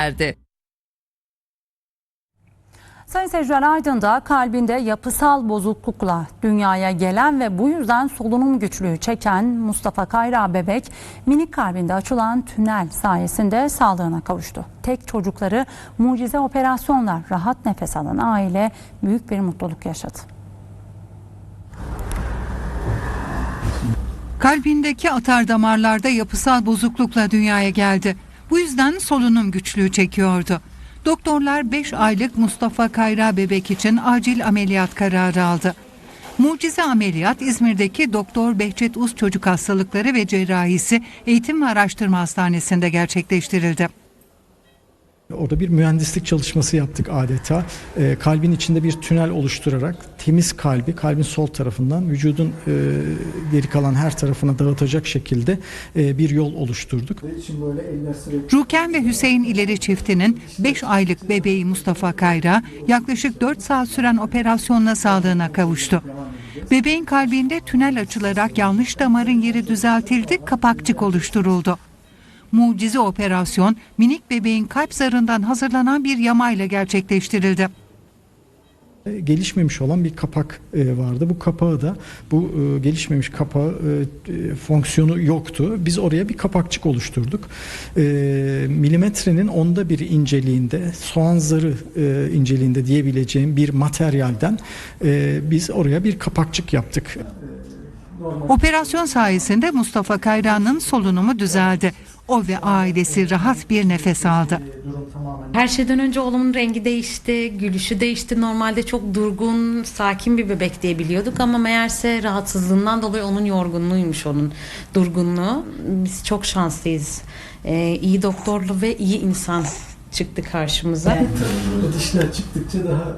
verdi. Sayın seyirciler Aydın'da kalbinde yapısal bozuklukla dünyaya gelen ve bu yüzden solunum güçlüğü çeken Mustafa Kayra Bebek minik kalbinde açılan tünel sayesinde sağlığına kavuştu. Tek çocukları mucize operasyonla rahat nefes alan aile büyük bir mutluluk yaşadı. Kalbindeki atar damarlarda yapısal bozuklukla dünyaya geldi. Bu yüzden solunum güçlüğü çekiyordu. Doktorlar 5 aylık Mustafa Kayra bebek için acil ameliyat kararı aldı. Mucize ameliyat İzmir'deki Doktor Behçet Uz Çocuk Hastalıkları ve Cerrahisi Eğitim ve Araştırma Hastanesi'nde gerçekleştirildi. Orada bir mühendislik çalışması yaptık adeta. Ee, kalbin içinde bir tünel oluşturarak temiz kalbi kalbin sol tarafından vücudun e, geri kalan her tarafına dağıtacak şekilde e, bir yol oluşturduk. Ruken ve Hüseyin İleri çiftinin 5 aylık bebeği Mustafa Kayra yaklaşık 4 saat süren operasyonla sağlığına kavuştu. Bebeğin kalbinde tünel açılarak yanlış damarın yeri düzeltildi, kapakçık oluşturuldu. Mucize operasyon minik bebeğin kalp zarından hazırlanan bir yamayla gerçekleştirildi. E, Gelişmemiş olan bir kapak e, vardı. Bu kapağı da bu e, gelişmemiş kapağı fonksiyonu yoktu. Biz oraya bir kapakçık oluşturduk. Milimetrenin onda biri inceliğinde soğan zarı inceliğinde diyebileceğim bir materyalden biz oraya bir kapakçık yaptık. Operasyon sayesinde Mustafa Kayra'nın solunumu düzeldi. O ve ailesi rahat bir nefes aldı. Her şeyden önce oğlumun rengi değişti, gülüşü değişti. Normalde çok durgun, sakin bir bebek diye biliyorduk ama meğerse rahatsızlığından dolayı onun yorgunluğuymuş onun durgunluğu. Biz çok şanslıyız. Ee, iyi doktorlu ve iyi insan çıktı karşımıza. Dişler çıktıkça daha